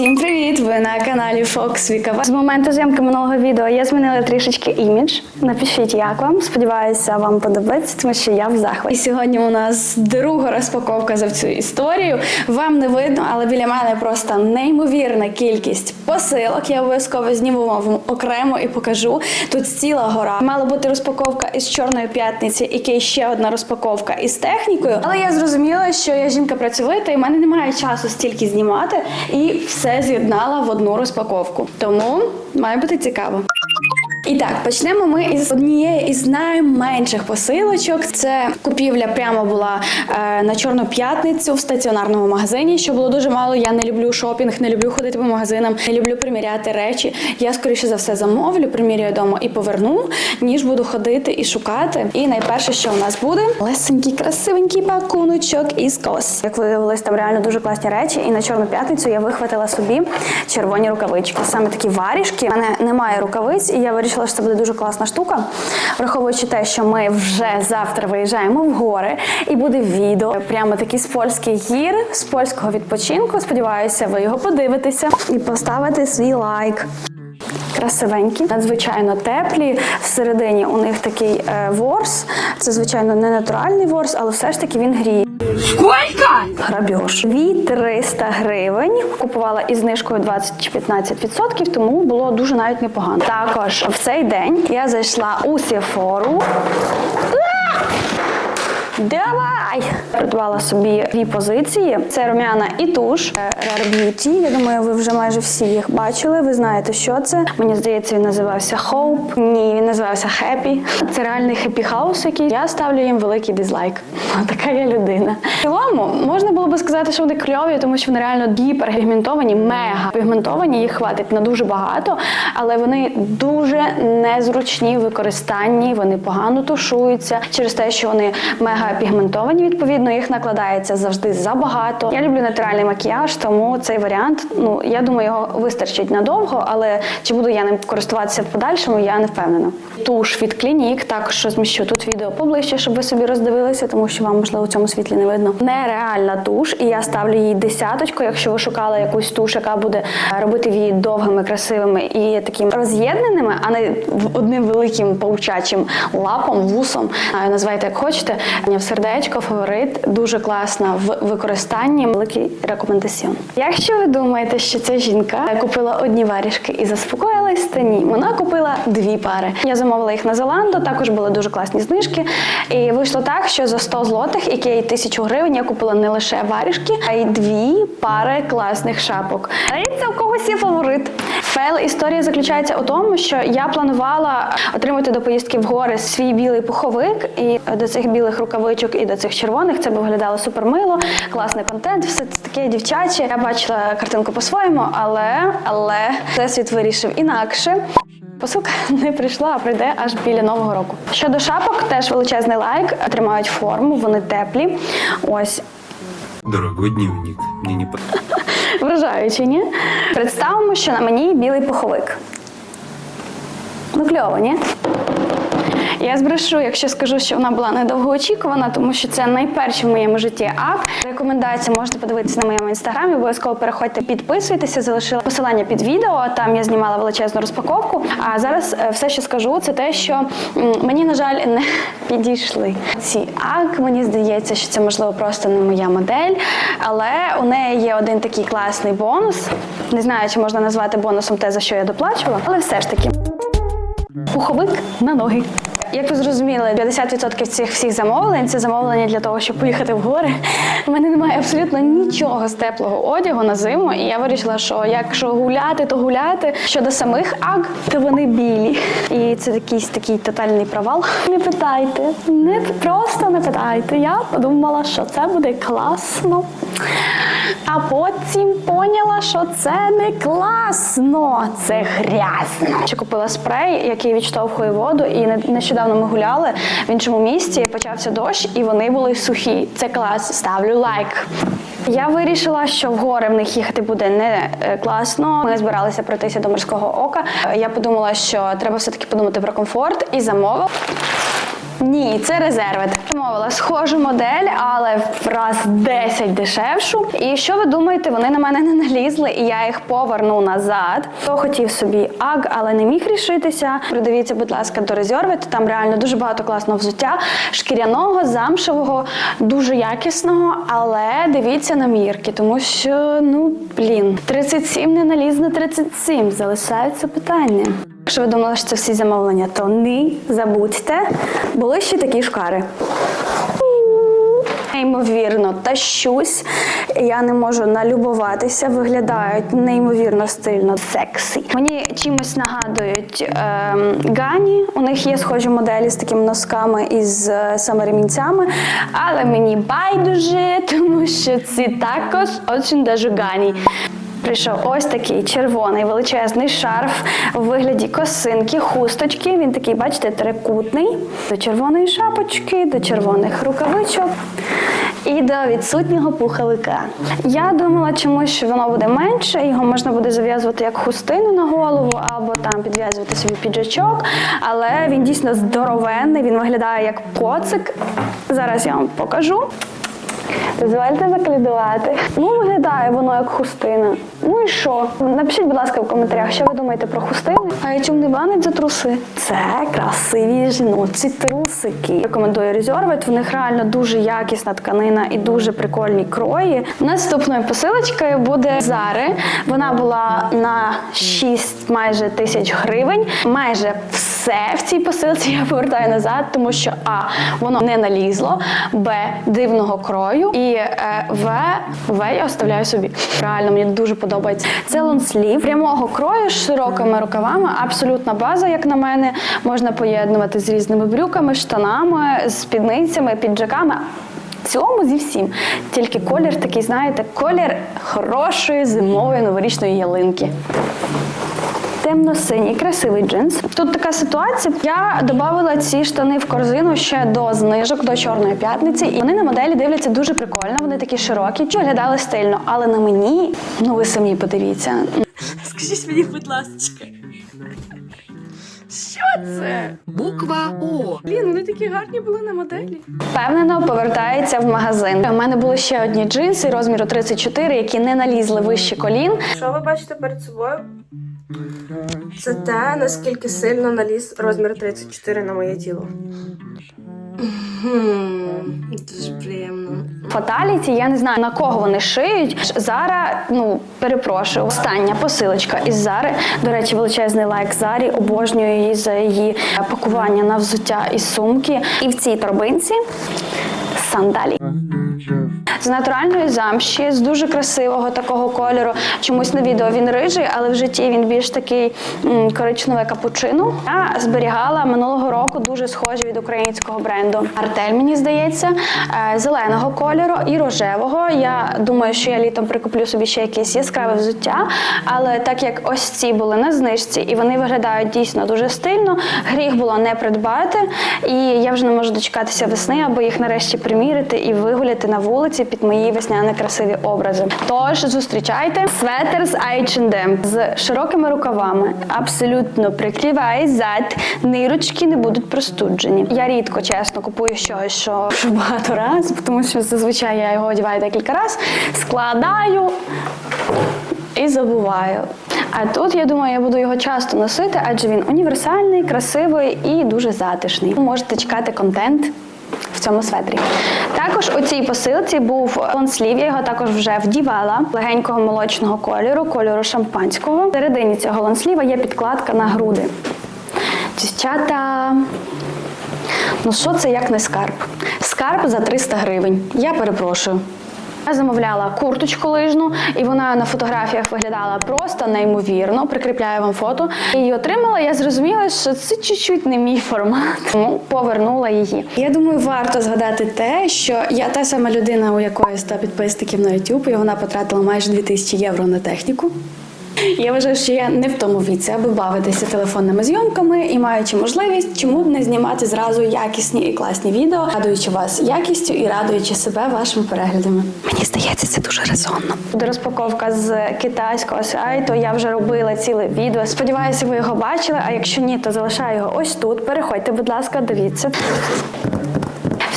Всім привіт! Ви на каналі Fox Вікава. З моменту зйомки минулого відео я змінила трішечки імідж. Напишіть, як вам. Сподіваюся, вам подобається, тому що я в захваті. І сьогодні у нас друга розпаковка за цю історію. Вам не видно, але біля мене просто неймовірна кількість посилок. Я обов'язково зніму вам окремо і покажу. Тут ціла гора. Мала бути розпаковка із чорної п'ятниці, і ще одна розпаковка із технікою. Але я зрозуміла, що я жінка працьовита, і в мене немає часу стільки знімати, і все з'єднала в одну розпаковку. Тому має бути цікаво. І так, почнемо ми із однієї із найменших посилочок. Це купівля прямо була е, на Чорну п'ятницю в стаціонарному магазині, що було дуже мало. Я не люблю шопінг, не люблю ходити по магазинам, не люблю приміряти речі. Я скоріше за все замовлю, приміряю вдома і поверну, ніж буду ходити і шукати. І найперше, що у нас буде, лесенький, красивенький пакуночок із кос. Як виявилось, там реально дуже класні речі. І на чорну п'ятницю я вихватила собі червоні рукавички. Саме такі варішки. У мене немає рукавиць, і я вирішила, що це буде дуже класна штука, враховуючи те, що ми вже завтра виїжджаємо в гори, і буде відео прямо такі з польських гір, з польського відпочинку. Сподіваюся, ви його подивитеся і поставите свій лайк. Красивенькі, надзвичайно теплі. Всередині у них такий е, ворс. Це, звичайно, не натуральний ворс, але все ж таки він гріє. Грабіж. Від 300 гривень купувала із знижкою 20 чи 15%, тому було дуже навіть непогано. Також в цей день я зайшла у Сефору. Давай! Придбала собі дві позиції. Це рум'яна і туш е, Rare Beauty. Я думаю, ви вже майже всі їх бачили. Ви знаєте, що це. Мені здається, він називався Hope. Ні, називався Happy. Це реальний Happy House, який я ставлю їм великий дизлайк. Така я людина. В цілому можна було би сказати, що вони кльові, тому що вони реально гіперпігментовані, мега пігментовані. Їх хватить на дуже багато, але вони дуже незручні в використанні. Вони погано тушуються через те, що вони мега пігментовані. Відповідно, їх накладається завжди забагато. Я люблю натуральний макіяж, тому цей варіант, ну я думаю, його вистачить надовго, але чи буду я ним користуватися в подальшому, я не впевнена. Туш від Clinique, також розміщу тут відео поближче, щоб ви собі роздивилися, тому що вам можливо у цьому світлі не видно. Нереальна туш, і я ставлю їй десяточку. Якщо ви шукали якусь туш, яка буде е, робити вії довгими, красивими і такими роз'єднаними, а не одним великим паучачим лапом, вусом. е, Називайте як хочете. В сердечко, фаворит, дуже класна в використанні. Великий рекомендаціон. Якщо ви думаєте, що ця жінка купила одні варішки і заспокоїлась, то ні, вона купила дві пари. Я замовила їх на Зеландо, також були дуже класні знижки. І вийшло так, що за 100 злотих, є тисячу гривень, я купила не лише варішки, а й дві пари класних шапок. І це у когось є фаворит. Фейл історія заключається у тому, що я планувала отримати до поїздки в гори свій білий пуховик, і до цих білих рукавичок і до цих червоних це б виглядало супер мило, класний контент, все це таке дівчаче. Я бачила картинку по-своєму, але але всесвіт вирішив інакше. Посилка не прийшла, а прийде аж біля нового року. Щодо шапок, теж величезний лайк. Тримають форму, вони теплі. Ось Дорогой дневник, мені не по... вражаючі, ні? Представимо, що на мені білий пуховик. Ну, кльово, ні? Я збрешу, якщо скажу, що вона була недовгоочікувана, тому що це найперший в моєму житті ап. Рекомендації можете подивитися на моєму інстаграмі. Обов'язково переходьте, підписуйтеся, залишила посилання під відео. Там я знімала величезну розпаковку. А зараз е, все, що скажу, це те, що мені, на жаль, не підійшли ці ак. Мені здається, що це можливо просто не моя модель, але у неї є один такий класний бонус. Не знаю, чи можна назвати бонусом те, за що я доплачувала, але все ж таки. Пуховик на ноги. Як ви зрозуміли, 50% цих всіх замовлень це замовлення для того, щоб поїхати в гори. У мене немає абсолютно нічого з теплого одягу на зиму, і я вирішила, що якщо гуляти, то гуляти. Щодо самих аг, то вони білі. І це якийсь такий тотальний провал. Не питайте, не просто не питайте. Я подумала, що це буде класно. А потім поняла, що це не класно, це грязно. Ще купила спрей, який відштовхує воду, і не- нещодавно ми гуляли в іншому місці. Почався дощ, і вони були сухі. Це клас. Ставлю лайк. Я вирішила, що в гори в них їхати буде не е, класно. Ми збиралися пройтися до морського ока. Я подумала, що треба все таки подумати про комфорт і замовила. Ні, це резервет. Замовила схожу модель, але в раз 10 дешевшу. І що ви думаєте, вони на мене не налізли, і я їх поверну назад. Хто хотів собі аг, але не міг рішитися. Придивіться, будь ласка, до резервет. Там реально дуже багато класного взуття, шкіряного, замшевого, дуже якісного. Але дивіться на мірки, тому що ну блін, 37 не наліз на 37. Залишається питання. Якщо ви думали, що це всі замовлення, то ні, забудьте. Були ще такі шкари. Неймовірно, тащусь. Я не можу налюбуватися, виглядають неймовірно стильно, сексі. Мені чимось нагадують ем, Гані. У них є схожі моделі з такими носками і з е, саме ремінцями, але мені байдуже, тому що ці також очень даже Гані. Прийшов ось такий червоний величезний шарф у вигляді косинки, хусточки. Він такий, бачите, трикутний. До червоної шапочки, до червоних рукавичок і до відсутнього пуховика. Я думала чомусь, що воно буде менше, його можна буде зав'язувати як хустину на голову або там підв'язувати собі піджачок. Але він дійсно здоровенний, він виглядає як коцик. Зараз я вам покажу. Дозвольте заколядувати. Ну, виглядає воно як хустина. Ну і що? Напишіть, будь ласка, в коментарях, що ви думаєте про хустини. А я чому не банить за труси? Це красиві жіночі трусики. Рекомендую резервит. В них реально дуже якісна тканина і дуже прикольні крої. Наступною посилочкою буде Зари. Вона була на 6 майже тисяч гривень. Майже все в цій посилці я повертаю назад, тому що а воно не налізло, б дивного крою, і е, в, в я оставляю собі. Реально мені дуже подобається. Це лонслів прямого крою з широкими рукавами. Абсолютна база, як на мене, можна поєднувати з різними брюками, штанами, спідницями, піджаками. В цілому зі всім. Тільки колір такий, знаєте, колір хорошої зимової новорічної ялинки. Темно-синій, красивий джинс. Тут така ситуація. Я додавала ці штани в корзину ще до знижок, до чорної п'ятниці, і вони на моделі дивляться дуже прикольно. Вони такі широкі, виглядали стильно. Але на мені, ну ви самі подивіться. Скажіть мені, будь ласка. Що це? Буква О. Блін, вони такі гарні були на моделі. Впевнено, повертається в магазин. У мене були ще одні джинси розміру 34, які не налізли вище колін. Що ви бачите перед собою? Це те, наскільки сильно наліз розмір 34 на моє тіло. Дуже приємно. Фаталіті, я не знаю на кого вони шиють. Зара, ну перепрошую, остання посилочка із Зари. До речі, величезний лайк Зарі. Обожнюю її за її пакування на взуття і сумки. І в цій торбинці сандалі. З натуральної замші, з дуже красивого такого кольору. Чомусь на відео він рижий, але в житті він більш такий м, коричневе капучино. Я зберігала минулого року дуже схожі від українського бренду. Артель, мені здається, е, зеленого кольору і рожевого. Я думаю, що я літом прикуплю собі ще якесь яскраве взуття. Але так як ось ці були на знижці, і вони виглядають дійсно дуже стильно, гріх було не придбати. І я вже не можу дочекатися весни, аби їх нарешті примірити і вигуляти на вулиці під мої весняні красиві образи. Тож зустрічайте светер з H&M з широкими рукавами. Абсолютно прикриває зад, нирочки не будуть простуджені. Я рідко чесно купую щось, що що багато разів, тому що зазвичай я його одягаю декілька разів, складаю і забуваю. А тут я думаю, я буду його часто носити, адже він універсальний, красивий і дуже затишний. Можете чекати контент. В цьому светрі. Також у цій посилці був лонслів, я його також вже вдівала легенького молочного кольору, кольору шампанського. В середині цього лонсліва є підкладка на груди. Дівчата, ну що це як не скарб? Скарб за 300 гривень. Я перепрошую. Замовляла курточку лижну, і вона на фотографіях виглядала просто неймовірно. Прикріпляю вам фото. Її отримала. Я зрозуміла, що це чуть-чуть не мій формат. Тому повернула її. Я думаю, варто згадати те, що я та сама людина, у якої 100 підписників на YouTube, і вона потратила майже 2000 євро на техніку. Я вважаю, що я не в тому віці, аби бавитися телефонними зйомками і маючи можливість, чому б не знімати зразу якісні і класні відео, радуючи вас якістю і радуючи себе вашими переглядами. Мені здається, це дуже резонно. Буде розпаковка з китайського сайту. Я вже робила ціле відео. Сподіваюся, ви його бачили. А якщо ні, то залишаю його ось тут. Переходьте, будь ласка, дивіться.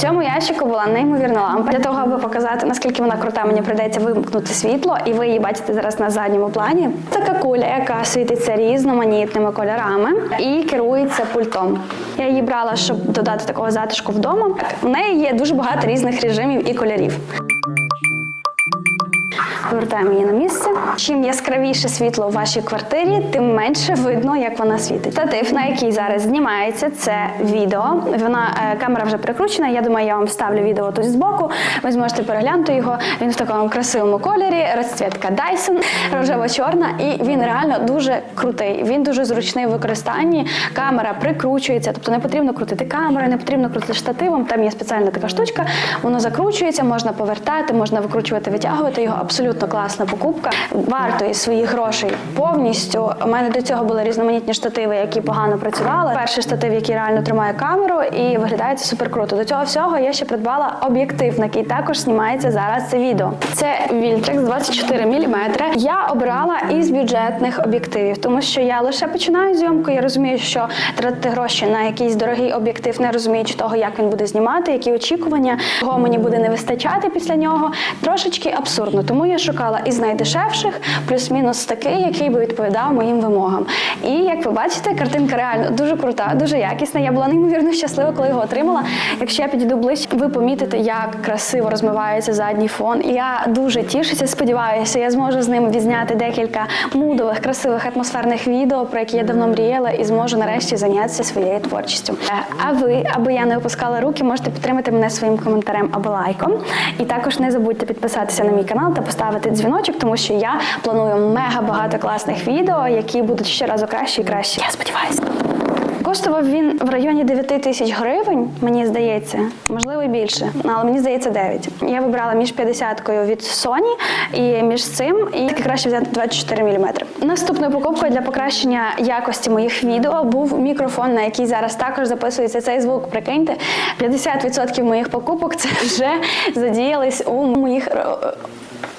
Цьому ящику була неймовірна лампа. Для того, аби показати, наскільки вона крута, мені прийдеться вимкнути світло, і ви її бачите зараз на задньому плані. Така куля, яка світиться різноманітними кольорами і керується пультом. Я її брала, щоб додати такого затишку вдома. В неї є дуже багато різних режимів і кольорів. Повертаємо її на місце. Чим яскравіше світло у вашій квартирі, тим менше видно, як вона світить. Статив, на який зараз знімається, це відео. Вона е, камера вже прикручена. Я думаю, я вам вставлю відео тут збоку. Ви зможете переглянути його. Він в такому красивому кольорі, розцвітка Dyson, рожево-чорна, і він реально дуже крутий. Він дуже зручний в використанні. Камера прикручується, тобто не потрібно крутити камеру, не потрібно крутити штативом. Там є спеціальна така штучка. Воно закручується, можна повертати, можна викручувати, витягувати його. Абсолютно класна покупка. Вартує своїх грошей повністю. У мене до цього були різноманітні штативи, які погано працювали. Перший штатив, який реально тримає камеру, і виглядає це супер круто. До цього всього я ще придбала об'єктив, на який також знімається зараз це відео. Це Viltrex 24 мм. Я обрала із бюджетних об'єктивів, тому що я лише починаю зйомку. Я розумію, що тратити гроші на якийсь дорогий об'єктив, не розуміючи того, як він буде знімати, які очікування, кого мені буде не вистачати після нього. Трошечки абсурдно. Тому я шукала із найдешевших, плюс-мінус такий, який би відповідав моїм вимогам. І як ви бачите, картинка реально дуже крута, дуже якісна. Я була неймовірно щаслива, коли його отримала. Якщо я підійду ближче, ви помітите, як красиво розмивається задній фон. Я дуже тішуся, сподіваюся, я зможу з ним відзняти декілька мудових, красивих атмосферних відео, про які я давно мріяла, і зможу нарешті зайнятися своєю творчістю. Е, А ви, аби я не опускала руки, можете підтримати мене своїм коментарем або лайком. І також не забудьте підписатися на мій канал та поставити дзвіночок, тому що я планую мега багато класних відео, які будуть щоразу кращі і кращі. Я сподіваюся. Коштував він в районі 9 тисяч гривень, мені здається, можливо і більше, але мені здається 9. Я вибрала між 50-кою від Sony і між цим, і таки краще взяти 24 мм. Наступною покупкою для покращення якості моїх відео був мікрофон, на який зараз також записується цей звук. Прикиньте, 50% моїх покупок це вже задіялись у моїх.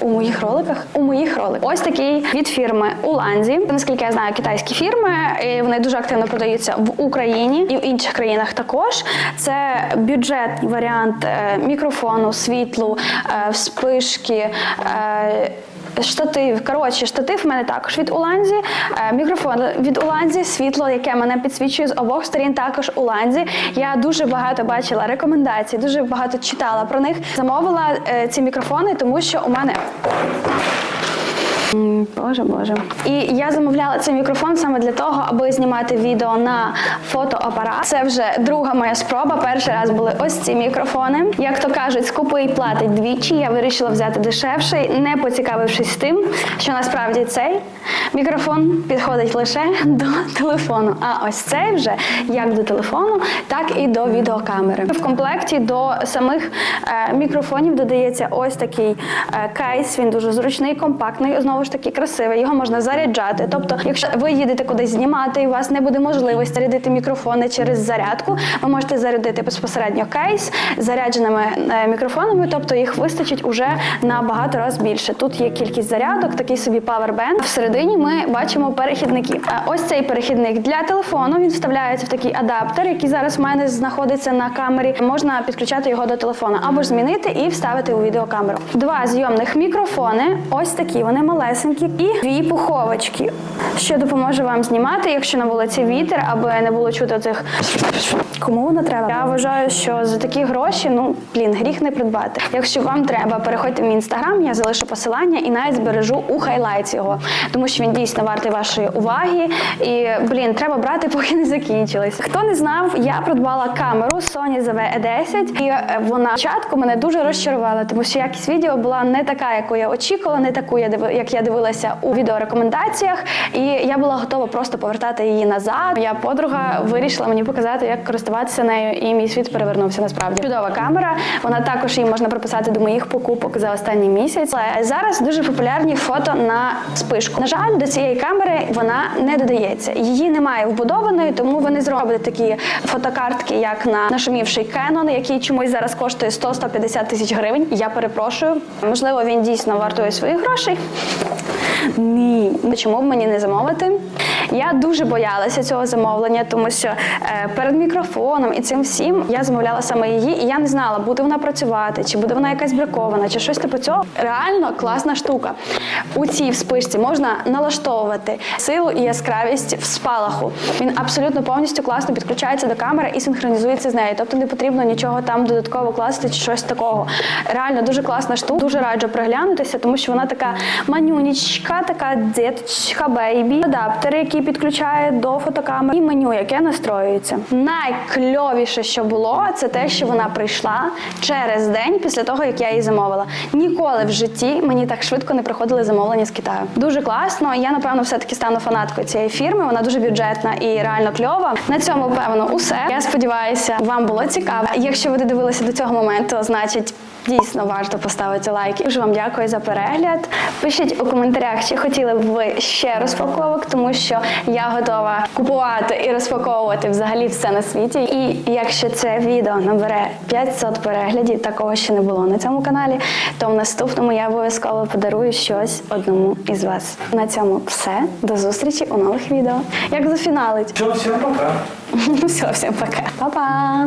У моїх роликах, у моїх роликах. Ось такий від фірми Уланзі. Наскільки я знаю, китайські фірми, і вони дуже активно продаються в Україні і в інших країнах також. Це бюджетний варіант е, мікрофону, світлу, е, вспишки. Штатив, коротше, штатив в мене також від Уланзі, е, мікрофон від Уланзі, світло, яке мене підсвічує з обох сторін, також Уланзі. Я дуже багато бачила рекомендацій, дуже багато читала про них. Замовила е, ці мікрофони, тому що у мене. Боже, боже. І я замовляла цей мікрофон саме для того, аби знімати відео на фотоапарат. Це вже друга моя спроба. Перший раз були ось ці мікрофони. Як то кажуть, скупий платить двічі. Я вирішила взяти дешевший, не поцікавившись тим, що насправді цей мікрофон підходить лише до телефону. А ось цей вже як до телефону, так і до відеокамери. В комплекті до самих е, мікрофонів додається ось такий е, кейс. Він дуже зручний, компактний, знову ж таки красивий. Його можна заряджати. Тобто, якщо ви їдете кудись знімати, і у вас не буде можливості зарядити мікрофони через зарядку, ви можете зарядити безпосередньо кейс зарядженими е, мікрофонами, тобто їх вистачить уже на багато разів більше. Тут є кількість зарядок, такий собі павербенд. Всередині ми бачимо перехідники. Е, Ось цей перехідник для телефону. Він вставляється в такий адаптер, який зараз в мене знаходиться на камері. Можна підключати його до телефона або ж змінити і вставити у відеокамеру. Два зйомних мікрофони. Ось такі вони малесенькі, і дві пуховочки, що допоможе вам знімати, якщо на вулиці вітер, аби не було чути цих кому воно треба. Я вважаю, що за такі гроші, ну блін, гріх не придбати. Якщо вам треба, переходьте в мій інстаграм, я залишу посилання і навіть збережу у хайлайт його, тому що він дійсно вартий вашої уваги. І блін, треба брати, поки не закінчились. Хто не знав, я придбала камеру Sony ZV-E10, і е, вона спочатку мене дуже розчарувала, тому що якість відео була не така, яку я очікувала, не таку, як я я дивилася у відеорекомендаціях, і я була готова просто повертати її назад. Моя подруга вирішила мені показати, як користуватися нею, і мій світ перевернувся насправді. Чудова камера. Вона також її можна приписати до моїх покупок за останній місяць. Але зараз дуже популярні фото на спишку. На жаль, до цієї камери вона не додається. Її немає вбудованої, тому вони зроблять такі фотокартки, як на нашумівший Canon, який чомусь зараз коштує 100-150 тисяч гривень. Я перепрошую. Можливо, він дійсно вартує своїх грошей. Ні, чому б мені не замовити? Я дуже боялася цього замовлення, тому що е, перед мікрофоном і цим всім я замовляла саме її, і я не знала, буде вона працювати, чи буде вона якась бракована, чи щось типу цього. Реально класна штука. У цій вспишці можна налаштовувати силу і яскравість в спалаху. Він абсолютно повністю класно підключається до камери і синхронізується з нею. Тобто не потрібно нічого там додатково класти чи щось такого. Реально дуже класна штука. Дуже раджу приглянутися, тому що вона така манюнічка, така діточка бейбі. Адаптери, які підключає до фотокамери, і меню, яке настроюється. Найкльовіше, що було, це те, що вона прийшла через день після того, як я її замовила. Ніколи в житті мені так швидко не приходили замовлення з Китаю. Дуже класно. Я напевно все-таки стану фанаткою цієї фірми. Вона дуже бюджетна і реально кльова. На цьому певно усе. Я сподіваюся, вам було цікаво. Якщо ви додивилися до цього моменту, значить. Дійсно варто поставити лайк. Дуже вам дякую за перегляд. Пишіть у коментарях, чи хотіли б ви ще розпаковок, тому що я готова купувати і розпаковувати взагалі все на світі. І якщо це відео набере 500 переглядів, такого ще не було на цьому каналі, то в наступному я обов'язково подарую щось одному із вас. На цьому все. До зустрічі у нових відео. Як зафіналить? Все, всем пока. Все, всім пока. Па-па!